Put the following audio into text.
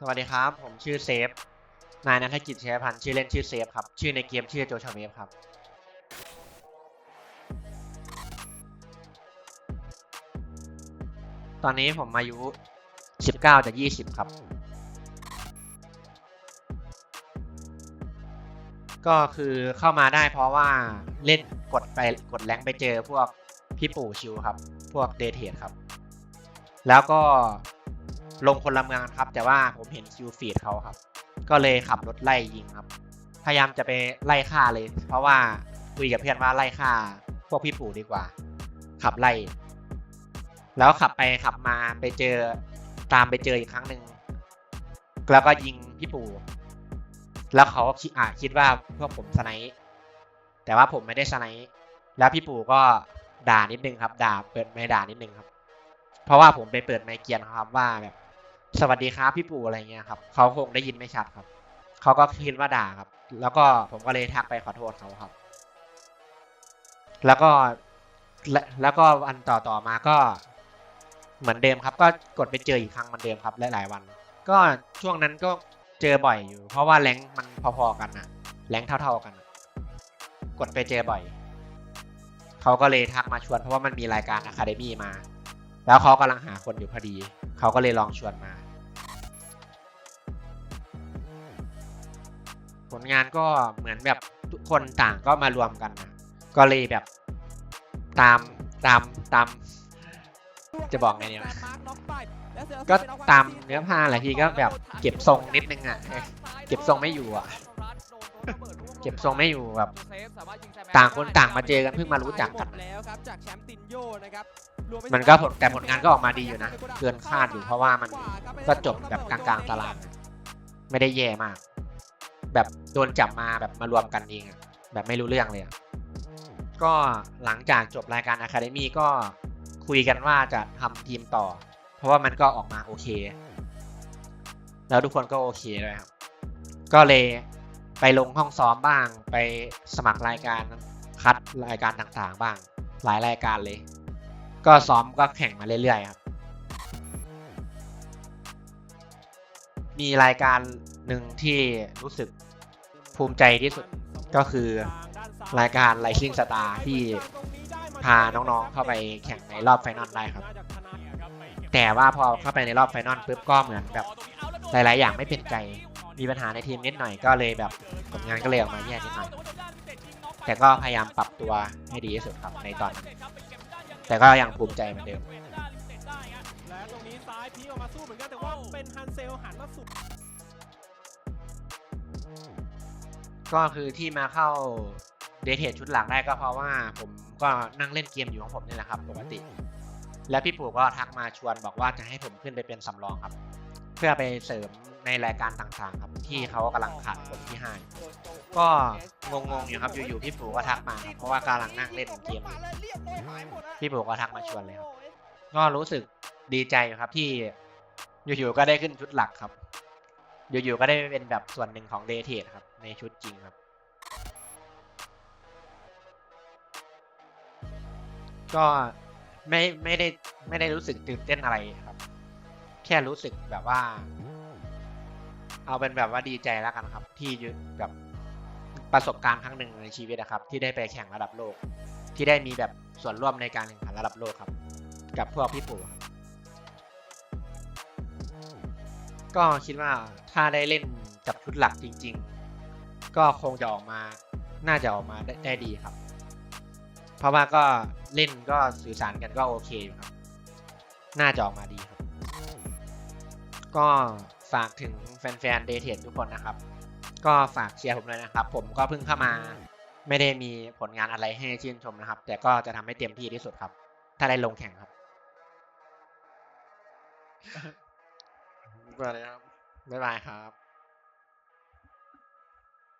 สวัสดีครับ ผมชื่อเซฟ นายนัฐกิจเชยพันธ์ชื่อเล่นชื่อเซฟครับ ชื่อในเกมชื่อโจชาเวฟครับ ตอนนี้ผมอายุ 19 จะ 20 ครับ ก็คือเข้ามาได้เพราะว่าเล่นกดไปกดแรงไปเจอพวกพี่ปู่ชิวครับ พวกเดทเทดครับ แล้วก็ ลงคนละเมืองครับ แต่ว่าผมเห็นคิวฟีดเขาครับ ก็เลยขับรถไล่ยิงครับ พยายามจะไปไล่ฆ่าเลย เพราะว่าคุยกับเพื่อนว่าไล่ฆ่า พวกพี่ปู่ดีกว่า ขับไล่ แล้วขับไปขับมาไปเจอตามไปเจออีกครั้งหนึ่งแล้วก็ยิงพี่ปู่ แล้วเขาคิดอ่าคิดว่าพวกผมสไนป์แต่ว่าผมไม่ได้สไนป์แล้วพี่ปู่ก็ด่านิดนึงครับ ด่าเปิดไม่ด่านิดนึงครับ เพราะว่าผมไปเปิดไมเกียนครับว่าแบบ สวัสดีครับพี่ปู่อะไรเงี้ยครับเขาคงได้ยินไม่ชัดครับเขาก็คิดว่าด่าครับ แล้วก็ผมก็เลยทักไปขอโทษเขาครับ แล้วก็แล,แล้วก็วันต่อต่อมาก็เหมือนเดิมครับ ก็กดไปเจออีกครั้งเหมือนเดิมครับหลายๆวัน ก็ช่วงนั้นก็เจอบ่อยอยู่ เพราะว่าแรงมันพอๆกันอะแรงเท่า ๆกัน กดไปเจอบ่อยเขาก็เลยทักมาชวนเพราะว่ามันมีรายการอะคาเดมี่มา แล้วเขากำลังหาคนอยู่พอดี เขาก็เลยลองชวนมา งานก็เหมือนแบบทุกคนต่างก็มารวมกัน ก็เลยแบบตามตามตาม จะบอกไงเนี่ยก็ตามเนื้อผ้าอะไรพี่ก็แบบเก็บทรงนิดนึงอะเก็บทรงไม่อยู่อะเก็บทรงไม่อยู่แบบต่างคนต่างมาเจอกันเพิ่งมารู้จักกันแล้วครับจากแชมป์ตินโยนะครับมันก็ผลแต่ผลงานก็ออกมาดีอยู่นะ เกินคาดอยู่เพราะว่ามันก็จบแบบกลางๆตารางไม่ได้แย่มาก แบบโดนจับมาแบบมารวมกันเองแบบไม่รู้เรื่องเลยอะก็หลังจากจบรายการ Academy ก็คุยกันว่าจะทำทีมต่อ เพราะว่ามันก็ออกมาโอเค แล้วทุกคนก็โอเคเลยครับ ก็เลยไปลงห้องซ้อมบ้าง ไปสมัครรายการคัดรายการต่างๆบ้าง หลายรายการเลย ก็ซ้อมก็แข่งมาเรื่อยๆครับ มีรายการหนึ่งที่รู้สึก ภูมิใจที่สุดก็คือรายการ Rising Star ที่พาน้องๆเข้าไปแข่งในรอบไฟนอลได้ครับ แต่ว่าพอเข้าไปในรอบไฟนอลปุ๊บก็เหมือนแบบหลายๆ อย่างไม่เป็นใจ มีปัญหาในทีมนิดหน่อยก็เลยแบบผลงานก็เลยออกมาแย่นิดหน่อย แต่ก็พยายามปรับตัวให้ดีที่สุดครับในตอนนั้นแต่ก็ยังภูมิใจเหมือนเดิมและตรงนี้ซ้ายพีออกมาสู้เหมือนกันแต่ว่าเป็นฮันเซลหันมาสุด ก็คือที่มาเข้าเดทเทชุดหลังได้ก็เพราะว่าผมก็นั่งเล่นเกมอยู่ของผมนี่แหละครับปกติ แล้วพี่ปู่ก็ทักมาชวนบอกว่าจะให้ผมขึ้นไปเป็นสำรองครับ เพื่อไปเสริมในรายการต่างๆ ครับ ที่เขากำลังขาดคนที่ห้าก็งงๆอยู่ครับอยู่ๆพี่ปู่ก็ทักมาครับเพราะว่ากำลังนั่งเล่นเกมอยู่พี่ปู่ก็ทักมาชวนเลยครับก็รู้สึกดีใจครับที่อยู่ๆก็ได้ขึ้นชุดหลักครับ อยู่ๆก็ได้เป็นแบบส่วนหนึ่งของเดเทดครับ ในชุดจริงครับ ก็ไม่ไม่ได้ไม่ได้รู้สึกตื่นเต้นอะไรครับ แค่รู้สึกแบบว่า เอาเป็นแบบว่าดีใจแล้วกันครับ ที่แบบประสบการณ์ครั้งหนึ่งในชีวิตนะครับ ที่ได้ไปแข่งระดับโลก ที่ได้มีแบบส่วนร่วมในการแข่งขันระดับโลกครับ กับพวกพี่ปู่ครับ ก็คิดว่าถ้าได้เล่นกับชุดหลักจริง ๆ ก็คงจะออกมาน่าจะออกมาได้ได,ดีครับ เพราะว่าก็เล่นก็สื่อสารกันก็โอเคอยู่ครับ น่าจะออกมาดีครับ ก็ฝากถึงแฟนๆเดทเททุกคนนะครับ ก็ฝากเชียร์ผมเลยนะครับ ผมก็เพิ่งเข้ามาไม่ได้มีผลงานอะไรให้ชื่นชมนะครับ แต่ก็จะทำให้เต็มที่ที่สุดครับ ถ้าได้ลงแข่งครับ บ๊าเลยครับ บ๊ายบายครับ